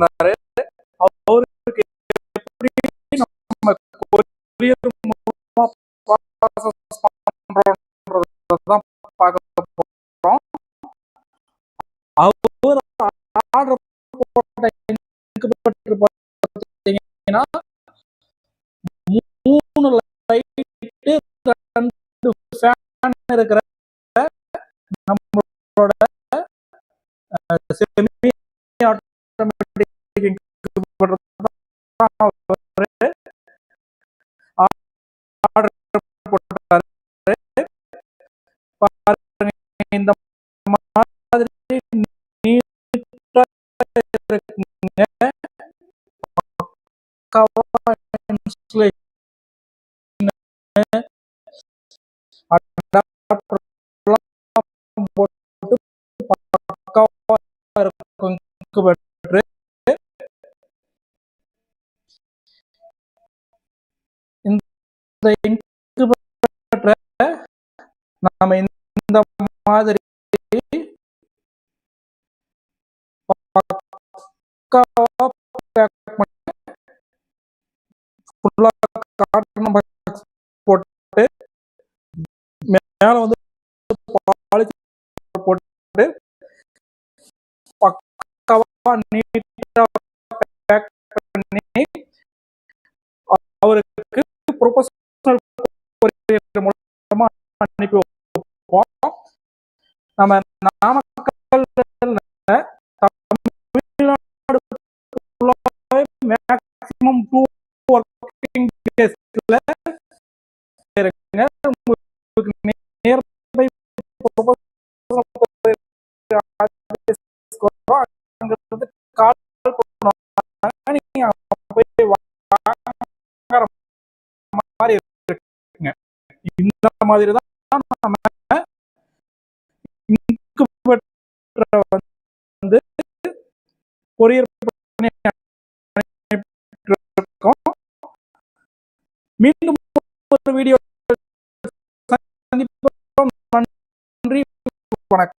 இருந்தாரு அவருக்கு எப்படி நம்ம கொரியர் மூலமா ப்ராசஸ் பண்றோன்றதான் பார்க்க போறோம். அவர் ஆர்டர் போட்ட incubator பார்த்தீங்கன்னா மூணு லைட்டு ரெண்டு ஃபேன் இருக்கிற நம்மளோட செமி ஆட்டோமேட்டிக் incubator தான் அவரு ஆர்டர் போட்டாரு பாருங்க இந்த மாதிரி நீட்டா இருக்குங்க போட்டு பக்காவா இருக்கும் நாம இந்த மாதிரி பக்காவா pack போட்டு மேல வந்து போட்டு பக்காவா நீட்டா பேக் பண்ணி அவருக்கு ப்ரொபோசல் மூலமா அனுப்பி நம்ம Namakkal Tamil Nadu maximum two working டேஸ்ல உங்களுக்கு நியர்பை அங்கிருந்து கால் பண்ணுவாங்க நீங்க போய் வாங்குற மாதிரி இருக்குங்க. இந்த மாதிரி தான் நம்ம வந்து கொரியர் இருக்கோம் மீண்டும் ஒரு வீடியோ நன்றி. வணக்கம்.